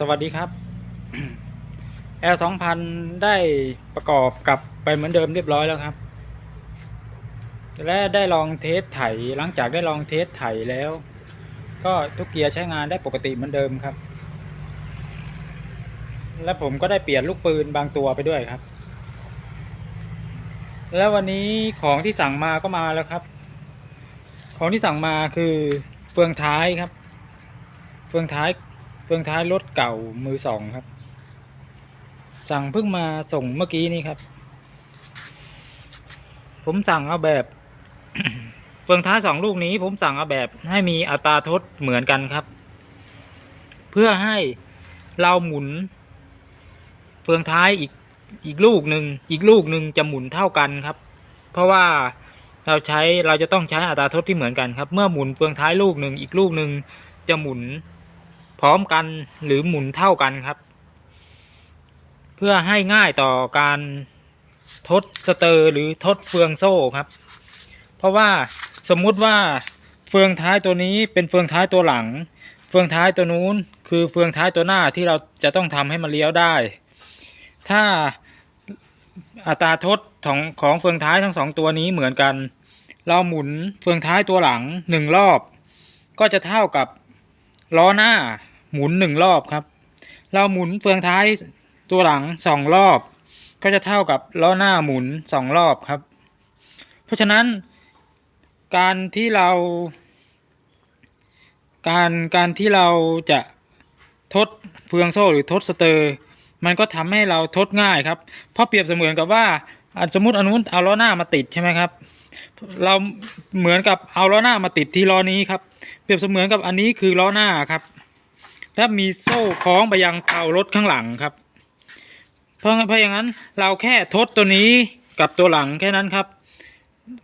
สวัสดีครับ L สองพันได้ประกอบกับไปเหมือนเดิมเรียบร้อยแล้วครับ และได้ลองเทสไถ หลังจากได้ลองเทสไถแล้ว ก็ทุกเกียร์ใช้งานได้ปกติเหมือนเดิมครับ และผมก็ได้เปลี่ยนลูกปืนบางตัวไปด้วยครับ แล้ววันนี้ของที่สั่งมาก็มาแล้วครับ ของที่สั่งมาคือเฟืองท้ายครับ เฟืองท้าย เฟืองท้ายรถเก่ามือสองครับ สั่งเพิ่งมาส่งเมื่อกี้นี้ครับ ผมสั่งเอาแบบ เฟืองท้ายสองลูกนี้ ผมสั่งเอาแบบให้มีอัตราทดเหมือนกันครับ เพื่อให้เราหมุน เฟืองท้ายอีกอีกลูกหนึ่งอีกลูกหนึ่งจะหมุนเท่ากันครับ เพราะว่าเราใช้เราจะต้องใช้อัตราทดที่เหมือนกันครับ เมื่อหมุนเฟืองท้ายลูกหนึ่งอีกลูกหนึ่งจะหมุน พร้อมกันหรือหมุนเท่ากันครับ เพื่อให้ง่ายต่อการทดสเตอร์หรือทดเฟืองโซ่ครับ เพราะว่าสมมุติว่าเฟืองท้ายตัวนี้เป็นเฟืองท้ายตัวหลัง เฟืองท้ายตัวนู้นคือเฟืองท้ายตัวหน้าที่เราจะต้องทำให้มันเลี้ยวได้ ถ้าอัตราทดของของเฟืองท้ายทั้งสองตัวนี้เหมือนกัน เราหมุนเฟืองท้ายตัวหลังหนึ่งรอบ ก็จะเท่ากับล้อหน้า หมุนหนึ่งรอบครับ เราหมุนเฟืองท้ายตัวหลังสองรอบ ก็จะเท่ากับล้อหน้าหมุนสองรอบครับ เพราะฉะนั้น การที่เรา การการที่เราจะทดเฟืองโซ่หรือทดสเตอร์ มันก็ทำให้เราทดง่ายครับ เพราะเปรียบเสมือนกับว่าสมมติอนนู้นเอาล้อหน้ามาติดใช่ไหมครับ เราเหมือนกับเอาล้อหน้ามาติดที่ล้อนี้ครับ เปรียบเสมือนกับอันนี้คือล้อหน้าครับ และมีโซ่คล้องไปยังเตารถข้างหลังครับ เพราะเพราะอย่างนั้นเราแค่ทดตัวนี้กับตัวหลังแค่นั้นครับ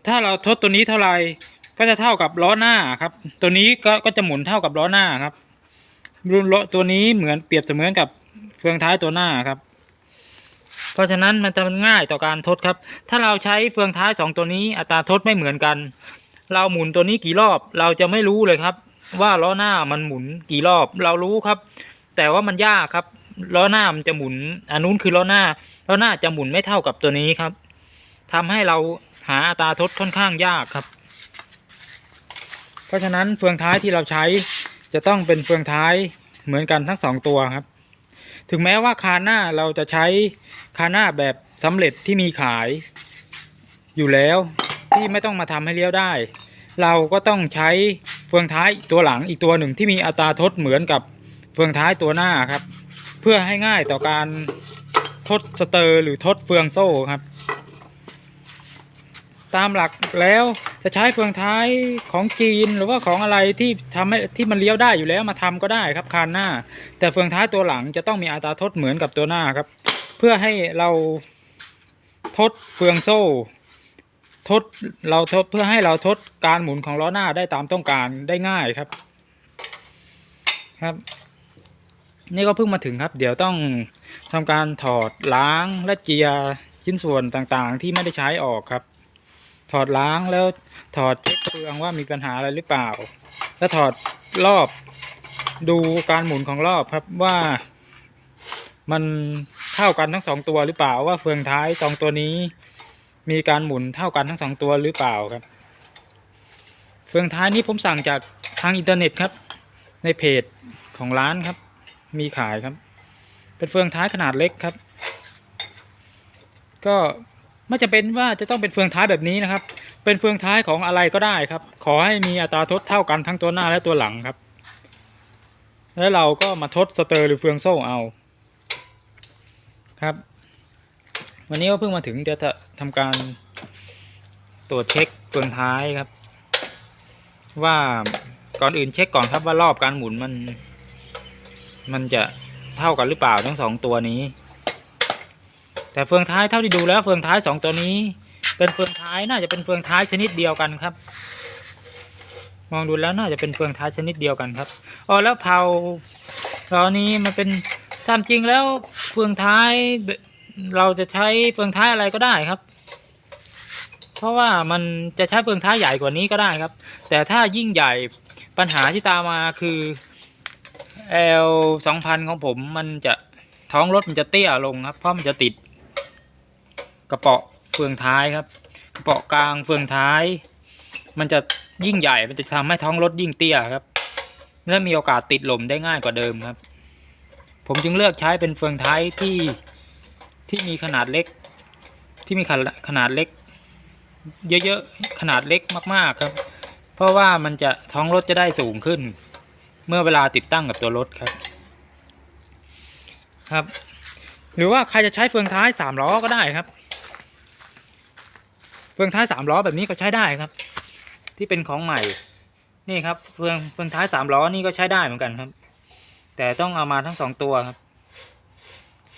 ถ้าเราทดตัวนี้เท่าไหร่ก็จะเท่ากับล้อหน้าครับ ตัวนี้ก็ก็จะหมุนเท่ากับล้อหน้าครับ รุ่นล้อตัวนี้เหมือนเปรียบเสมือนกับเฟืองท้ายตัวหน้าครับ เพราะฉะนั้นมันจะง่ายต่อการทดครับ ถ้าเราใช้เฟืองท้ายสองตัวนี้อัตราทดไม่เหมือนกัน เราหมุนตัวนี้กี่รอบเราจะไม่รู้เลยครับ ว่าล้อหน้ามันหมุนกี่รอบเรารู้ครับ แต่ว่ามันยากครับล้อหน้ามันจะหมุนอันนู้นคือล้อหน้าล้อหน้าจะหมุนไม่เท่ากับตัวนี้ครับทำให้เราหาอัตราทดค่อนข้างยากครับ เพราะฉะนั้นเฟืองท้ายที่เราใช้จะต้องเป็นเฟืองท้ายเหมือนกันทั้งสองตัวครับ ถึงแม้ว่าคาหน้าเราจะใช้คาหน้าแบบสำเร็จที่มีขายอยู่แล้วที่ไม่ต้องมาทำให้เลี้ยวได้ เราก็ต้องใช้ เฟืองท้ายตัวหลังอีกตัวหนึ่งที่มีอัตราทดเหมือนกับเฟืองท้ายตัวหน้าครับ เพื่อให้ง่ายต่อการทดสเตอร์หรือทดเฟืองโซ่ครับ ตามหลักแล้วจะใช้เฟืองท้ายของจีนหรือว่าของอะไรที่ทำให้ที่มันเลี้ยวได้อยู่แล้วมาทำก็ได้ครับคานหน้า แต่เฟืองท้ายตัวหลังจะต้องมีอัตราทดเหมือนกับตัวหน้าครับ เพื่อให้เราทดเฟืองโซ่ ทดเราทดเพื่อให้เราทดการหมุนของล้อหน้าได้ตามต้องการได้ง่ายครับ ครับ นี่ก็เพิ่งมาถึงครับ เดี๋ยวต้องทำการถอดล้างและเจียร์ชิ้นส่วนต่างๆ ที่ไม่ได้ใช้ออกครับ ถอดล้างแล้วถอดเช็คเฟืองว่ามีปัญหาอะไรหรือเปล่า แล้วถอดรอบดูการหมุนของรอบครับว่ามันเท่ากันทั้งสองตัวหรือเปล่าว่าเฟืองท้ายสองตัวนี้ มีการหมุนเท่ากันทั้งสองตัวหรือเปล่าครับเฟืองท้ายนี้ผมสั่งจากทางอินเทอร์เน็ตครับ ในเพจของร้านครับ มีขายครับ เป็นเฟืองท้ายขนาดเล็กครับ ก็ไม่จำเป็นว่าจะต้องเป็นเฟืองท้ายแบบนี้นะครับ เป็นเฟืองท้ายของอะไรก็ได้ครับ ขอให้มีอัตราทดเท่ากันทั้งตัวหน้าและตัวหลังครับ แล้วเราก็มาทดสเตอร์หรือเฟืองโซ่เอาครับ วันนี้ก็เพิ่งมาถึงจะทำการตรวจเช็คเฟืองท้ายครับ ว่าก่อนอื่นเช็คก่อนครับว่ารอบการหมุนมัน มันจะเท่ากันหรือเปล่าทั้งสองตัวนี้ แต่เฟืองท้ายเท่าที่ดูแล้วเฟืองท้ายสองตัวนี้ เป็นเฟืองท้ายน่าจะเป็นเฟืองท้ายชนิดเดียวกันครับ มองดูแล้วน่าจะเป็นเฟืองท้ายชนิดเดียวกันครับอ๋อแล้วเผาตอนนี้มันเป็นตามจริงแล้วเฟืองท้าย เราจะใช้เฟืองท้ายอะไรก็ได้ครับ เพราะว่ามันจะใช้เฟืองท้ายใหญ่กว่านี้ก็ได้ครับ แต่ถ้ายิ่งใหญ่ปัญหาที่ตามมาคือ L สองพันของผมมันจะท้องรถมันจะเตี้ยลงครับ เพราะมันจะติด กระเป๋อเฟืองท้ายครับ กระเป๋อกลางเฟืองท้าย มันจะยิ่งใหญ่มันจะทำให้ท้องรถยิ่งเตี้ยครับ และมีโอกาสติดลมได้ง่ายกว่าเดิมครับ ผมจึงเลือกใช้เป็นเฟืองท้ายที่ ที่มีขนาดเล็ก ที่มีขนาดขนาดเล็ก เยอะๆขนาดเล็กมากๆครับ เพราะว่ามันจะท้องรถจะได้สูงขึ้น เมื่อเวลาติดตั้งกับตัวรถครับ ครับ หรือว่าใครจะใช้เฟืองท้ายสามล้อก็ได้ครับ เฟืองท้ายสามล้อแบบนี้ก็ใช้ได้ครับ ที่เป็นของใหม่ นี่ครับเฟืองเฟืองท้ายสามล้อนี่ก็ใช้ได้เหมือนกันครับ แต่ต้องเอามาทั้งสองตัวครับ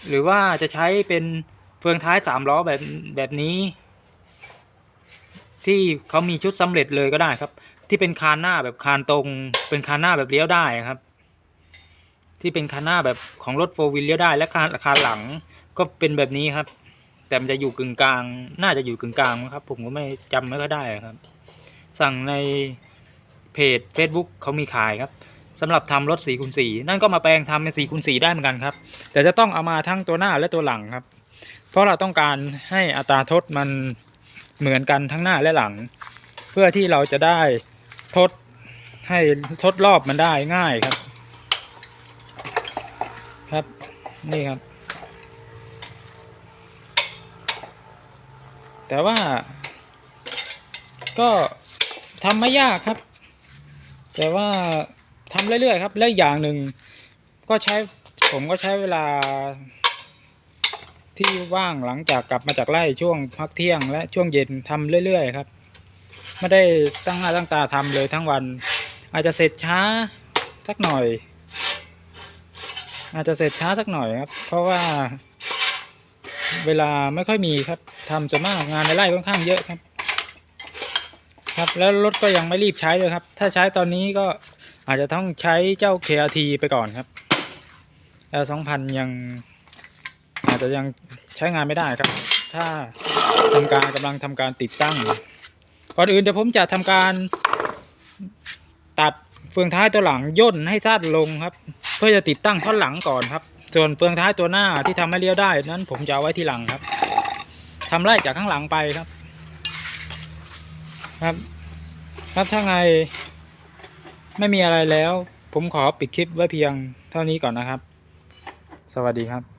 หรือว่าจะใช้เป็นเฟืองท้ายสามล้อแบบแบบนี้ ที่เขามีชุดสำเร็จเลยก็ได้ครับ ที่เป็นคานหน้าแบบคานตรง เป็นคานหน้าแบบเลี้ยวได้ครับ ที่เป็นคานหน้าแบบของรถโฟวิลเลี้ยวได้ และคานคานหลังก็เป็นแบบนี้ครับ แต่มันจะอยู่กึ่งกลาง น่าจะอยู่กึ่งกลางครับ ผมก็ไม่จำไม่ค่อยได้ครับ สั่งในเพจ Facebook เขามีขายครับ สำหรับทำรถ4คูณ4นั่นก็มาแปลงทำเป็น4คูณ4ได้เหมือนกันครับ แต่จะต้องเอามาทั้งตัวหน้าและตัวหลังครับ เพราะเราต้องการให้อัตราทดมันเหมือนกันทั้งหน้าและหลัง เพื่อที่เราจะได้ทดให้ทดรอบมันได้ง่ายครับ ครับนี่ครับ แต่ว่า ก็ทำไม่ยากครับ แต่ว่า ทำเรื่อยๆครับ และอีกอย่างหนึ่งก็ใช้ผมก็ใช้เวลา ที่ว่างหลังจากกลับมาจากไร่ช่วงพักเที่ยง และช่วงเย็นทำเรื่อยๆครับไม่ได้ตั้งหน้าตั้งตาทำเลยทั้งวัน อาจจะเสร็จช้าสักหน่อย อาจจะเสร็จช้าสักหน่อยครับ เพราะว่า เวลาไม่ค่อยมีครับทำจะมากงานในไร่ค่อนข้างเยอะครับ ครับแล้วรถก็ยังไม่รีบใช้เลยครับ ถ้าใช้ตอนนี้ก็ อาจจะต้องใช้เจ้า KRT ไปก่อนครับ L สองพันยังอาจจะยังใช้งานไม่ได้ครับ ถ้าทำการกำลังทำการติดตั้ง ก่อนอื่นเดี๋ยวผมจะทำการตัดเฟืองท้ายตัวหลังย่นให้สั้นลงครับ เพื่อจะติดตั้งท่อนหลังก่อนครับ ส่วนเฟืองท้ายตัวหน้าที่ทำให้เลี้ยวได้นั้นผมจะเอาไว้ที่หลังครับทำไล่จากข้างหลังไปครับ ครับครับถ้าไง ไม่มีอะไรแล้ว ผมขอปิดคลิปไว้เพียงเท่านี้ก่อนนะครับ สวัสดีครับ